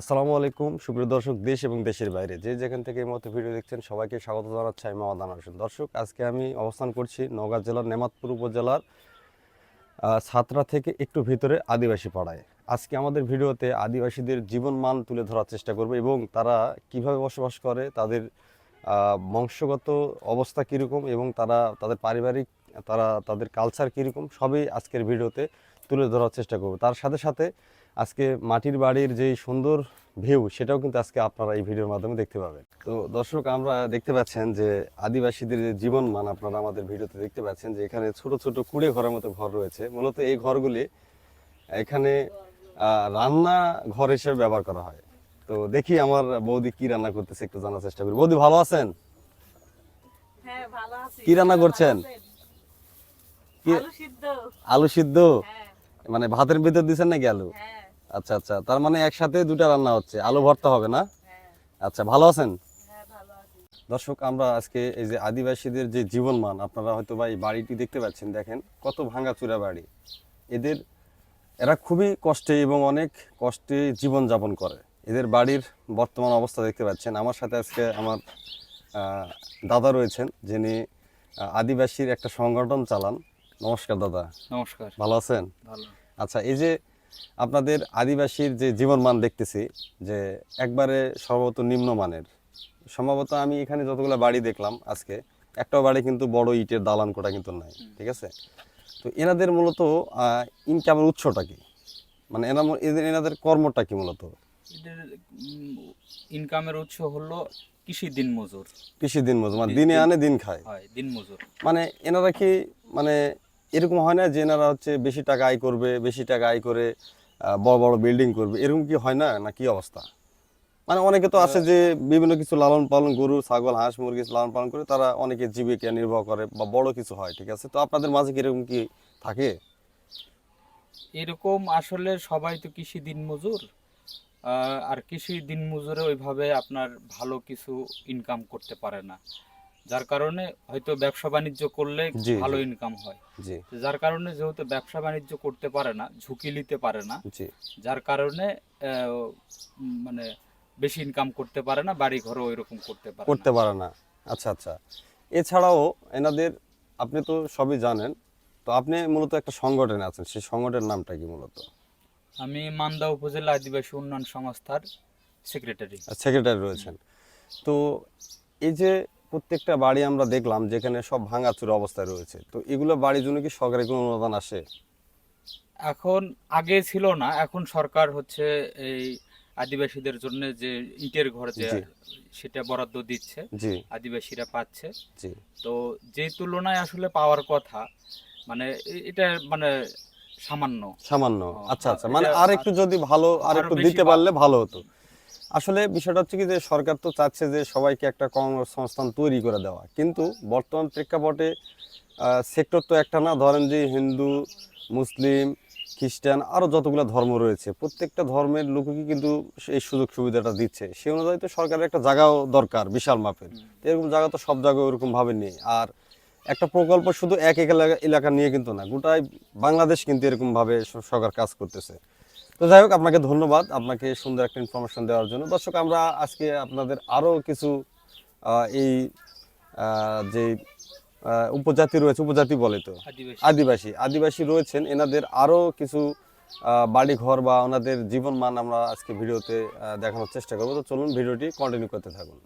আসসালামু আলাইকুম। সুপ্রিয় দর্শক, দেশ এবং দেশের বাইরে যে যেখান থেকে এই মুহূর্তে ভিডিও দেখছেন, সবাইকে স্বাগত জানাচ্ছি। আমি আনোয়ার হোসেন দর্শক, আজকে আমি অবস্থান করছি নওগাঁ জেলার নেমাতপুর উপজেলার ছাত্রা থেকে একটু ভিতরে আদিবাসী পাড়ায়। আজকে আমাদের ভিডিওতে আদিবাসীদের জীবন মান তুলে ধরার চেষ্টা করব এবং তারা কীভাবে বসবাস করে, তাদের বংশগত অবস্থা কীরকম এবং তারা, তাদের পারিবারিক, তারা, তাদের কালচার কীরকম, সবই আজকের ভিডিওতে তুলে ধরার চেষ্টা করব। তার সাথে সাথে আজকে মাটির বাড়ির যে সুন্দর ভিউ সেটাও কিন্তু আজকে আপনারা এই ভিডিওর মাধ্যমে দেখতে পাবেন। তো দর্শক আমরা দেখতে পাচ্ছেন যে আদিবাসীদের যে জীবন মান আপনারা আমাদের ভিডিওতে দেখতে পাচ্ছেন যে এখানে ছোট ছোট কুড়ে ঘরের মতো ঘর রয়েছে। মূলত এই ঘরগুলি এখানে রান্না ঘর হিসেবে ব্যবহার করা হয়। তো দেখি আমার বৌদি কি রান্না করতেছে একটু জানার চেষ্টা করি। বৌদি ভালো আছেন? হ্যাঁ কি রান্না করছেন? আলু সিদ্ধ। আলু সিদ্ধ? হ্যাঁ। মানে ভাতের ভিতর দিচ্ছেন নাকি আলু? হ্যাঁ। আচ্ছা আচ্ছা। তার মানে একসাথে দুটা রান্না হচ্ছে। আলু ভর্তা হবে না? হ্যাঁ। আচ্ছা ভালো আছেন? হ্যাঁ ভালো আছি। দর্শক আমরা আজকে এই যে আদিবাসীদের যে জীবনমান আপনারা হয়তো বা এই বাড়িটি দেখতে পাচ্ছেন দেখেন কত ভাঙাচুরা বাড়ি। এদের এরা খুবই কষ্টে এবং অনেক কষ্টে জীবন যাপন করে। এদের বাড়ির বর্তমান অবস্থা দেখতে পাচ্ছেন। আমার সাথে আজকে আমার আহ, দাদা রয়েছেন যিনি আদিবাসীর একটা সংগঠন চালান। নমস্কার দাদা। নমস্কার। ভালো আছেন? ভালো। আচ্ছা এই যে আপনাদের আদিবাসীর যে জীবনমান দেখতেছি যে একবারে সর্বত নিম্নমানের। সম্ভবত আমি এখানে যতগুলো বাড়ি দেখলাম আজকে একটাও বাড়ি কিন্তু বড় ইটের দালান কোটা কিন্তু নাই ঠিক আছে? তো এনাদের মূলত ইনকামের উৎসটা কি? মানে এদের এনাদের কর্মটা কি মূলত? ইনকামের উৎস হলো কৃষি দিন মজুর। কৃষি দিন মজুর মানে দিনে আনে দিন খায়। দিন মজুর। মানে এনারা কি মানে এরকম হয় না যে এনারা হচ্ছে বেশি টাকা আয় করবে বেশি টাকা আয় করে বড় বড় বিল্ডিং করবে এরকম কি হয় না? না কি অবস্থা? মানে অনেকে তো আছে যে বিভিন্ন কিছু লালন পালন গরু ছাগল হাঁস মুরগি লালন পালন করে তারা অনেকে জীবিকা নির্বাহ করে বা বড় কিছু হয় ঠিক আছে? তো আপনাদের মাঝে কি এরকম কি থাকে? এরকম আসলে সবাই তো কৃষি দিন মজুর আহ, আর কৃষি দিন মজুরে ওইভাবে আপনার ভালো কিছু ইনকাম করতে পারে না। যার কারণে হয়তো ব্যবসা বাণিজ্য করলে ভালো ইনকাম হয়। জি। যার কারণে যেহেতু ব্যবসা বাণিজ্য করতে পারে না ঝুঁকি নিতে পারে না যার কারণে মানে বেশি ইনকাম করতে পারে না বাড়ি ঘরও ওইরকম করতে পারে করতে পারে না। আচ্ছা আচ্ছা। এছাড়াও এনাদের আপনি তো সবই জানেন তো আপনি মূলত একটা সংগঠনে আছেন সেই সংগঠনের নামটা কি মূলত? আমি মান্দা উপজেলা আদিবাসী উন্নয়ন সংস্থার সেক্রেটারি সেক্রেটারি রয়েছেন। তো এই যে প্রত্যেকটা বাড়ি আমরা দেখলাম যেখানে সব ভাঙাচুরা অবস্থায় রয়েছে। তো এগুলো বাড়ির জন্য কি সরকারি কোনো অনুদান আসে? এখন আগে ছিল না এখন সরকার হচ্ছে এই আদিবাসীদের জন্য যে ইটের ঘর যে সেটা বরাদ্দ দিচ্ছে আদিবাসীরা পাচ্ছে। তো যে তুলনায় আসলে পাওয়ার কথা মানে এটা মানে সামান্য। সামান্য। আচ্ছা আচ্ছা মানে আর একটু যদি ভালো আর একটু দিতে পারলে ভালো হতো। আসলে বিষয়টা হচ্ছে কি যে সরকার তো চাচ্ছে যে সবাইকে একটা কর্মসংস্থান তৈরি করে দেওয়া। কিন্তু বর্তমান প্রেক্ষাপটে সেক্টর তো একটা না, ধরেন যে হিন্দু, মুসলিম, খ্রিস্টান আরও যতগুলো ধর্ম রয়েছে, প্রত্যেকটা ধর্মের লোককে কিন্তু এই সুযোগ সুবিধাটা দিচ্ছে। সে অনুযায়ী তো সরকারের একটা জায়গাও দরকার, বিশাল মাপের। এরকম জায়গা তো সব জায়গায় ওরকম ভাবে নেই। আর একটা প্রকল্প শুধু এক এক এলাকা- নিয়ে কিন্তু না গোটাই বাংলাদেশ কিন্তু এরকম ভাবে সরকার কাজ করতেছে। তো যাই হোক আপনাকে ধন্যবাদ আপনাকে সুন্দর একটা ইনফরমেশন দেওয়ার জন্য। দর্শক আমরা আজকে আপনাদের আরও কিছু এই যে উপজাতি রয়েছে উপজাতি বলে তো? আদিবাসী। আদিবাসী। রয়েছেন এনাদের আরও কিছু বাড়ি ঘর বা ওনাদের জীবন মান আমরা আজকে ভিডিওতে দেখানোর চেষ্টা করব। তো চলুন ভিডিওটি কন্টিনিউ করতে থাকুন।